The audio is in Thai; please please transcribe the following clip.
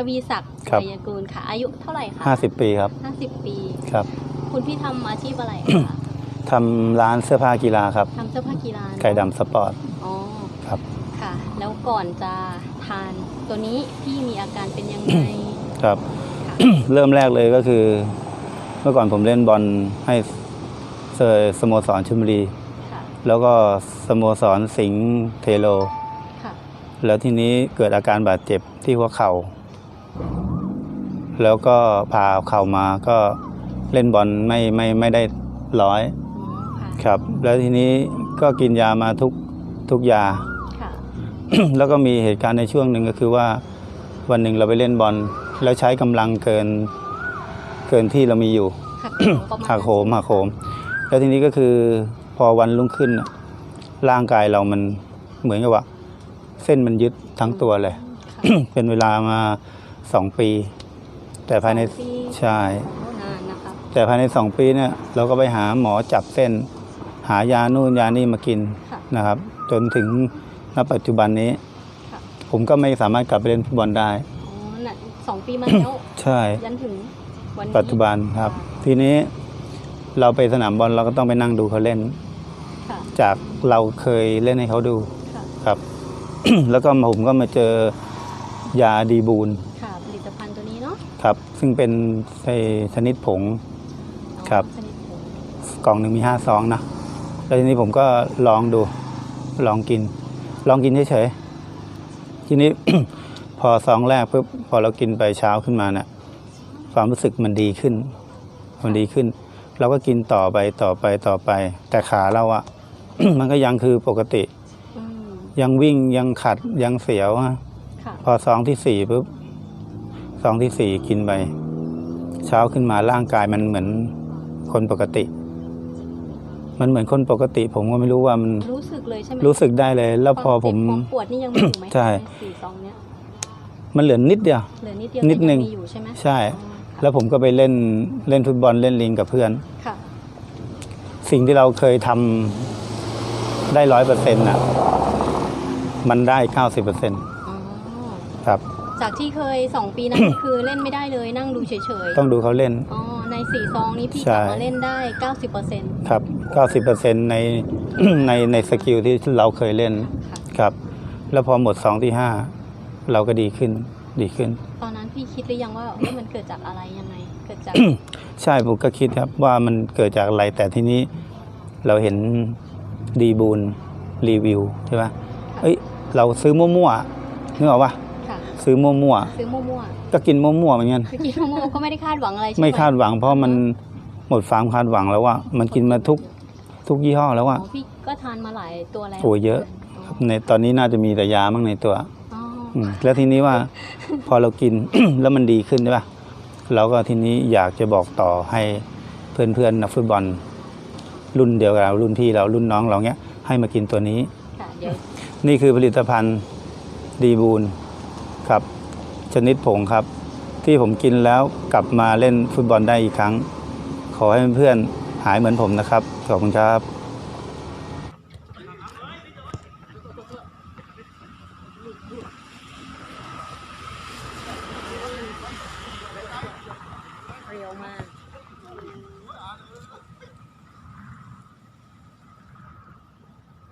ทวีศักดิ์ครับ ชัยกูลค่ะ อายุเท่าไหร่คะห้าสิบปีครับห้าสิบปี ครับคุณพี่ทำอาชีพอะไรคะทำร้านเสื้อผ้ากีฬาครับ ทำเสื้อผ้ากีฬาเนอะไก่ดำสปอร์ต อ๋อครับ ค่ะ แล้วก่อนจะทานตัวนี้พี่มีอาการเป็นยังไง ครับ ค่ะ เริ่มแรกเลยก็คือ เมื่อก่อนผมเล่นบอลให้เซอร์สโมสรชลบุรี ค่ะ แล้วก็สโมสรสิงห์เทโล ค่ะ แล้วทีนี้เกิดอาการบาดเจ็บที่หัวเข่า แล้วก็พาเข่ามาก็เล่นบอลไม่ไม่ไม่ได้ร้อยอ๋อค่ะครับ แล้วทีนี้ก็กินยามาทุกทุกยาค่ะแล้วก็มีเหตุการณ์ในช่วงหนึ่งก็คือว่าวันหนึ่งเราไปเล่นบอลแล้วใช้กำลังเกินเกินที่เรามีอยู่หักโหมประมาณหักโหมหักโหม แล้วทีนี้ก็คือพอวันรุ่งขึ้นน่ะร่างกายเรามันเหมือนกับว่า เส้นมันยึดทั้งตัวเลยค่ะเป็นเวลามาสองปี แต่ภายในสองปี ใช่โอ้นานนะครับแต่ภายในสองปีเนี่ยเราก็ไปหาหมอจับเส้น หายานู่นยานี่มากินค่ะ นะครับ จนถึงณปัจจุบันนี้ ค่ะ ผมก็ไม่สามารถกลับไปเล่นฟุตบอลได้ อ๋อน่ะสองปีมาแล้ว ใช่ ยันถึงวันนี้ปัจจุบันครับ ทีนี้เราไปสนามบอลเราก็ต้องไปนั่งดูเขาเล่น ค่ะ จากเราเคยเล่นให้เขาดูค่ะ ครับ แล้วก็ผมก็มาเจอยาดีบูล ครับ ซึ่งเป็นไอ้ชนิดผงอ๋อครับชนิดผงกล่องหนึ่งมีห้าซองนะแล้วทีนี้ผมก็ลองดู ลองกิน ลองกินเฉยๆทีนี้ พอซองแรกปุ๊บพอเรากินไปเช้าขึ้นมาเนี่ยความรู้สึกมันดีขึ้น มันดีขึ้น เราก็กินต่อไปต่อไปต่อไป แต่ขาเราอะมันก็ยังคือปกติอืมยังวิ่งยังขัดยังเสียวอะค่ะพอซองที่สี่ปุ๊บ ซองที่สี่กินไป เช้าขึ้นมาร่างกายมันเหมือนคนปกติ มันเหมือนคนปกติ ผมก็ไม่รู้ว่ามันรู้สึกเลยใช่ไหมรู้สึกได้เลย แล้วพอผมความเจ็บความปวดนี่ยังมีอยู่ไหมใช่สี่ซองเนี้ยมันเหลือนิดเดียวเหลือนิดเดียวนิดนึงแต่ยัมีอยู่ใช่ไหมใช่อ๋อค่ะแล้วผมก็ไปเล่นเล่นฟุตบอลเล่นลิงกับเพื่อนค่ะสิ่งที่เราเคยทำได้ร้อยเปอร์เซ็นต์่ะ มันได้เก้าสิบเปอร์เซ็นต์อ๋อครับ จากที่เคยสองปีนั้น คือเล่นไม่ได้เลยนั่งดูเฉยต้องดูเขาเล่น ๆอ๋อในสี่ซองนี้พี่กใช่ลับมาเล่นได้เก้าสิบเปอร์เซ็นต์ครับเก้าสิบเปอร์เซ็นต์ใน ในในสกิลที่เราเคยเล่นค่ะ ครับ แล้วพอหมดซองที่ห้าเราก็ดีขึ้นดีขึ้น ตอนนั้นพี่คิดหรือยังว่าเฮ้ยมันเกิดจากอะไรยังไง เกิดจาก ใช่ผมก็คิดครับว่ามันเกิดจากอะไรแต่ทีนี้เราเห็นดีบูลรีวิวใช่ปะเอ้ย เราซื้อมั่วๆนึกออกปะค่ะ ซื้อมั่วซื้อมั่วๆก็กินมั่วๆเหมือนกัน ๆคือกินมั่วๆก็ไม่ได้คาดหวังอะไรใช่ไหมไม่คาดหวัง เพราะมันหมดความคาดหวังแล้วว่ามันกินมาทุกทุกยี่ห้อแล้วอ๋ว่าอพี่ก็ทานมาหลายตัวแล้วโอ้เยอะในตอนนี้น่าจะมีแต่ยามั้งในตัว อ๋ออืมแล้วทีนี้ว่า พอเรากิน แล้วมันดีขึ้นใช่ปะเราก็ทีนี้อยากจะบอกต่อให้เพื่อนๆนักฟุตบอล รุ่นเดียวกับเรารุ่นพี่เรารุ่นน้องเราเนี้ยให้มากินตัวนี้ ค่ะเดี๋ยวนี่คือผลิตภัณฑ์ดีบูล ครับชนิดผงครับ ที่ผมกินแล้วกลับมาเล่นฟุตบอลได้อีกครั้ง ขอให้เพื่อนหายเหมือนผมนะครับ ขอบคุณครับเร็วมา